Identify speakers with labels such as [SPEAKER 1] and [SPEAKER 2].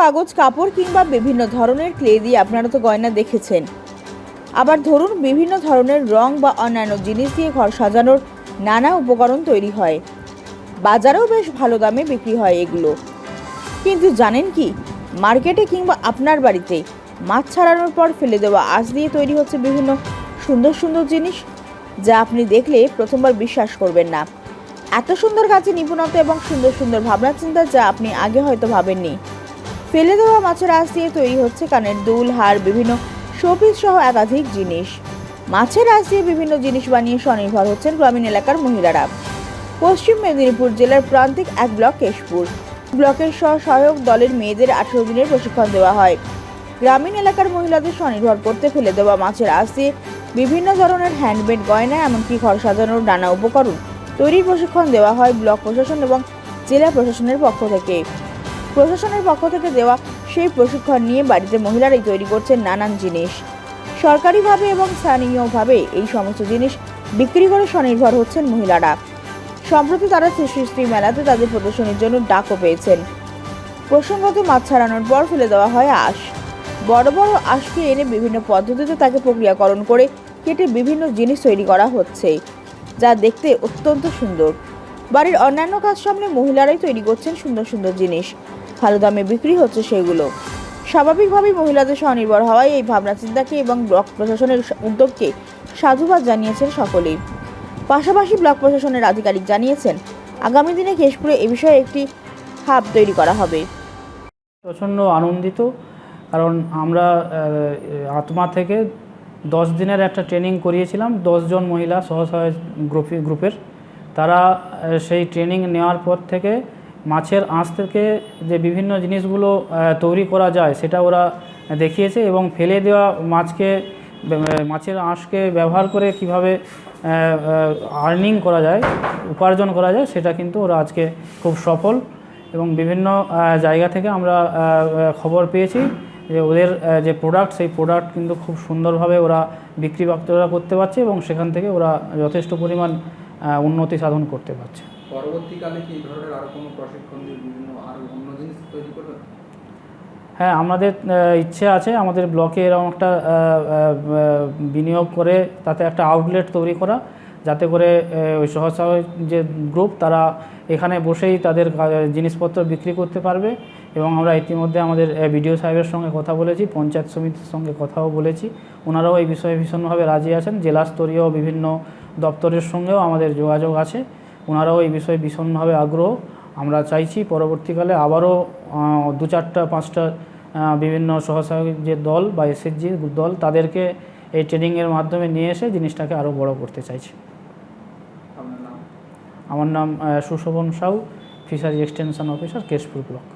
[SPEAKER 1] কাগজ, কাপড় কিংবা বিভিন্ন ধরনের ক্লে দিয়ে আপনারা তো গয়না দেখেছেন। আবার ধরুন বিভিন্ন ধরনের রং বা অন্যান্য জিনিস দিয়ে ঘর সাজানোর নানা উপকরণ তৈরি হয়। বাজারেও বেশ ভালো দামে বিক্রি হয় এগুলো। কিন্তু জানেন কি, মার্কেটে কিংবা আপনার বাড়িতে মাছ ছাড়ানোর পর ফেলে দেওয়া আঁশ দিয়ে তৈরি হচ্ছে বিভিন্ন সুন্দর সুন্দর জিনিস, যা আপনি দেখলে প্রথমবার বিশ্বাস করবেন না। এত সুন্দর কাজে নিপুণতা এবং সুন্দর সুন্দর ভাবনা চিন্তা যা আপনি আগে হয়তো ভাবেননি। ফেলে দেওয়া মাছের আঁশ দিয়ে তৈরি হচ্ছে কানের দুল হার বিভিন্ন শোপিস সহ একাধিক জিনিস। মাছের আঁশ দিয়ে বিভিন্ন জিনিস বানিয়ে স্বনির্ভর হচ্ছেন গ্রামীণ এলাকার মহিলারা। পশ্চিম মেদিনীপুর জেলার প্রান্তিক এক ব্লক কেশপুর। ব্লকের সহায়ক দলের মেয়েদের আঠেরো দিনের প্রশিক্ষণ দেওয়া হয়। গ্রামীণ এলাকার মহিলাদের স্বনির্ভর করতে ফেলে দেওয়া মাছের আঁশ দিয়ে বিভিন্ন ধরনের হ্যান্ডমেড গয়না, এমনকি ঘর সাজানোর নানা উপকরণ তৈরির প্রশিক্ষণ দেওয়া হয় ব্লক প্রশাসন এবং জেলা প্রশাসনের পক্ষ থেকে। প্রশাসনের পক্ষ থেকে দেওয়া সেই প্রশিক্ষণ নিয়ে বাড়িতে মহিলারাই তৈরি করছেন নানান জিনিস। সরকারিভাবে এবং স্থানীয়ভাবে এই সমস্ত জিনিস বিক্রি করে স্বনির্ভর হচ্ছেন মহিলারা। সম্প্রতি তারা শ্রী মেলাতে তাদের প্রদর্শনীর জন্য ডাকও পেয়েছেন। প্রসঙ্গত মাছ ছাড়ানোর পর ফেলে দেওয়া হয় আঁশ। বড় বড় আঁশকে এনে বিভিন্ন পদ্ধতিতে তাকে প্রক্রিয়াকরণ করে কেটে বিভিন্ন জিনিস তৈরি করা হচ্ছে, যা দেখতে অত্যন্ত সুন্দর। বাড়ির অন্যান্য কাজ সামনে মহিলারাই তৈরি করছেন সুন্দর সুন্দর জিনিস। ভালো দামে বিক্রি হচ্ছে সেগুলো। স্বাভাবিকভাবেই মহিলাদের স্বনির্ভর হওয়ায় এই ভাবনা, চিন্তাকে এবং ব্লক প্রশাসনের উদ্যোগকে সাধুবাদ জানিয়েছেন সকলেই। পাশাপাশি ব্লক প্রশাসনের আধিকারিক জানিয়েছেন, আগামী দিনে কেশপুরে এ বিষয়ে একটি হাব তৈরি করা হবে।
[SPEAKER 2] প্রচণ্ড আনন্দিত, কারণ আমরা আত্মা থেকে দশ দিনের একটা ট্রেনিং করিয়েছিলাম। দশজন মহিলা স্বসহায় গ্রুপে, গ্রুপের। তারা সেই ট্রেনিং নেওয়ার পর থেকে মাছের আঁশ থেকে যে বিভিন্ন জিনিসগুলো তৈরি করা যায়, সেটা ওরা দেখিয়েছে এবং ফেলে দেওয়া মাছকে মাছের আঁশকে ব্যবহার করে কীভাবে আর্নিং করা যায়, উপার্জন করা যায়, সেটা কিন্তু ওরা আজকে খুব সফল এবং বিভিন্ন জায়গা থেকে আমরা খবর পেয়েছি যে ওদের যে প্রোডাক্ট সেই প্রোডাক্ট কিন্তু খুব সুন্দরভাবে ওরা বিক্রি বাক্তরা করতে পারছে এবং সেখান থেকে ওরা যথেষ্ট পরিমাণ উন্নতি সাধন করতে পারছে।
[SPEAKER 3] পরবর্তীকালে কি এই ধরনের আরও কোনো প্রশিক্ষণ দিয়ে বিভিন্ন আরও অন্য জিনিস তৈরি করবেন?
[SPEAKER 2] হ্যাঁ আমাদের ইচ্ছে আছে আমাদের ব্লকে এরকম একটা বিনিয়োগ করে তাতে একটা আউটলেট তৈরি করা, যাতে করে ওই সহসহায়ক যে গ্রুপ তারা এখানে বসেই তাদের জিনিসপত্র বিক্রি করতে পারবে এবং আমরা ইতিমধ্যে আমাদের বিডিও সাহেবের সঙ্গে কথা বলেছি, পঞ্চায়েত সমিতির সঙ্গে কথাও বলেছি, ওনারাও এই বিষয়ে ভীষণভাবে রাজি আছেন, জেলা স্তরীয় বিভিন্ন দপ্তরের সঙ্গেও আমাদের যোগাযোগ আছে। ওনারাও এই বিষয়ে ভীষণভাবে আগ্রহ। আমরা চাইছি পরবর্তীকালে আবারও দু চারটা পাঁচটা বিভিন্ন সহসহায়ক যে দল বা এসএসজি দল তাদেরকে এই ট্রেনিংয়ের মাধ্যমে নিয়ে এসে জিনিসটাকে আরও বড় করতে চাইছি। আমার নাম Sushobhan Sau fishery extension officer Keshpur block.